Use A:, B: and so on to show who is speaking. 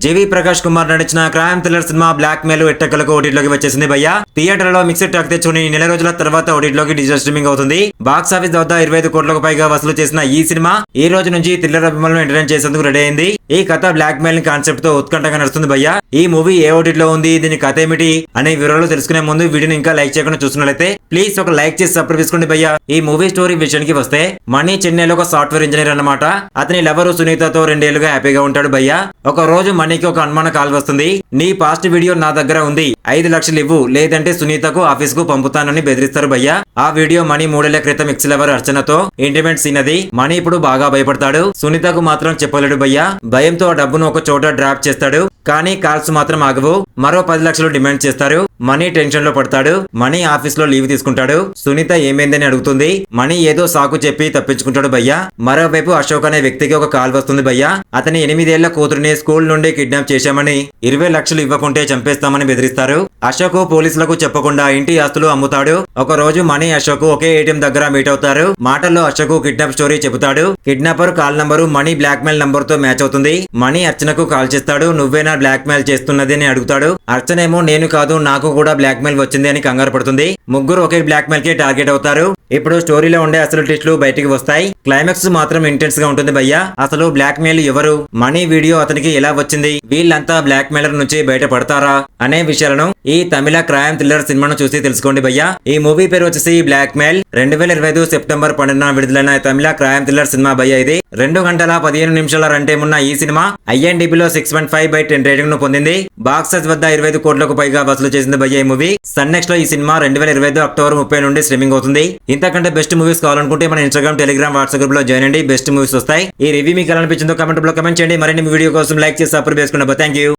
A: JV Prakash Kumar నడిచిన crime thriller cinema blackmail ఎట్టకలకు ఓటీలోకి వచ్చేసింది భయ్యా. థియేటర్లో మిక్స్డ్ టాక్ తెచ్చుకుని నెల రోజుల తర్వాత ఓటీలోకి డిజిటల్ స్ట్రీమింగ్ అవుతుంది. బాక్స్ ఆఫీస్ వద్ద ఇరవై ఐదు కోట్లకు పైగా వసూలు చేసిన ఈ సినిమా ఈ రోజు నుంచి థ్రిల్లర్ అభిమానులను ఎంటర్టైన్ చేసేందుకు రెడీ అయింది. ఈ కథ బ్లాక్ మెయిల్ కాన్సెప్ట్తో ఉత్కంఠగా నడుస్తుంది భయ్యా. ఈ మూవీ ఏ ఓటీలో ఉంది దీని కథ ఏమిటి అనే వివరాలు తెలుసుకునే ముందు వీడియోని ఇంకా లైక్ చేయకుండా చూస్తున్నట్లయితే ప్లీజ్ ఒక లైక్ చేసి సపోర్ట్ తీసుకోండి భయ్యా. ఈ మూవీ స్టోరీ విషయానికి వస్తే మనీ చెన్నైలో ఒక సాఫ్ట్వేర్ ఇంజనీర్ అన్నమాట. అతని లవరు సునీతతో రెండేళ్ళుగా హ్యాపీగా ఉంటాడు భయ్యా. ఒక రోజు మనీకి ఒక అనుమాన కాల్ వస్తుంది. నీ పాస్ట్ వీడియో నా దగ్గర ఉంది. ఐదు లక్షలు ఇవ్వు. లేదంటే సునీతకు ఆఫీస్కు పంపుతానని బెదిరిస్తారు భయ్యా. ఆ వీడియో మనీ మూడేళ్ళ క్రితం ఎక్స్లవర్ అర్చనతో ఇంటిమెంట్ సీన్ అది మనీ ఇప్పుడు బాగా భయపడతాడు. సునీతకు మాత్రం చెప్పలేడు భయ్యా. భయంతో ఆ డబ్బును ఒక చోట డ్రాప్ చేస్తాడు. కానీ కాల్స్ మాత్రం ఆగవు. మరో పది లక్షలు డిమాండ్ చేస్తారు. మనీ టెన్షన్లో పడతాడు. మనీ ఆఫీస్లో లీవ్ తీసుకుంటాడు. సునీత ఏమైందని అడుగుతుంది. మనీ ఏదో సాకు చెప్పి తప్పించుకుంటాడు భయ్య. మరోవైపు అశోక్ అనే వ్యక్తికి ఒక కాల్ వస్తుంది భయ్య. అతని ఎనిమిదేళ్ళ కూతురుని స్కూల్ నుండి కిడ్నాప్ చేశామని ఇరవై లక్షలు ఇవ్వకుంటే చంపేస్తామని బెదిరిస్తారు. అశోక్ పోలీసులకు చెప్పకుండా ఇంటి ఆస్తులు అమ్ముతాడు. ఒక రోజు మనీ అశోక్ ఒకే ఏటీఎం దగ్గర మీట్ అవుతారు. మాటల్లో అశోక్ కిడ్నాప్ స్టోరీ చెబుతాడు. Kidnapper call number Mani blackmail నంబర్తో మ్యాచ్ అవుతుంది. మనీ అర్చనకు కాల్ చేస్తాడు. నువ్వేనా బ్లాక్ మెయిల్ చేస్తున్నది అని అడుగుతాడు. అర్చనేమో నేను కాదు నాకు కూడా బ్లాక్ మెయిల్ వచ్చింది అని కంగారు పడుతుంది. ముగ్గురు ఒకే బ్లాక్ మెయిల్కి టార్గెట్ అవుతారు. ఇప్పుడు స్టోరీలో ఉండే అసలు ట్విస్టులు బయటికి వస్తాయి. క్లైమాక్స్ మాత్రం ఇంటెన్స్గా ఉంటుంది భయ్య. అసలు బ్లాక్ మెయిల్ ఎవరు? మనీ వీడియో అతనికి ఎలా వచ్చింది? వీళ్ళంతా బ్లాక్ మెయిలర్ నుంచి బయటపడతారా? అనే విషయాలను ఈ తమిళ క్రైమ్ థ్రిల్లర్ సినిమాను చూసి తెలుసుకోండి భయ్య. ఈ మూవీ పేరు వచ్చేసి బ్లాక్ మెయిల్ రెండు వేల ఇరవై ఐదు సెప్టెంబర్ పన్నెండున విడుదలైన తమిళ క్రైమ్ థ్రిల్లర్ సినిమా భయ్య ఇది. రెండు గంటల పదిహేను నిమిషాల రన్ టైం ఉన్న ఈ సినిమా IMDb లో six point five by ten రేటింగ్ను పొందింది. బాక్స్ వద్ద ఇరవై ఐదు కోట్లకు పైగా వసూలు చేసింది భయ్య ఈ మూవీ సన్ నెక్స్ట్లో ఈ సినిమా రెండు వేల ఇరవై ఐదు అక్టోబర్ ముప్పై నుండి స్ట్రీమింగ్ అవుతుంది. ఇంతకంటే బెస్ట్ మూవీస్ కావాలనుకుంటే మన ఇన్స్టాగ్రామ్ టెలిగ్రామ్ వాట్సాప్ గ్రూప్లో జాయిన్ అండి బెస్ట్ మూవీస్ వస్తాయి. ఈ రివ్యూ మీకు ఎలా అనిపించిందో కమెంట్లో కమెంట్ చేయండి. మరిన్ని వీడియో కోసం లైక్ చేసి సపోర్ట్ చేసుకున్నా థ్యాంక్ యూ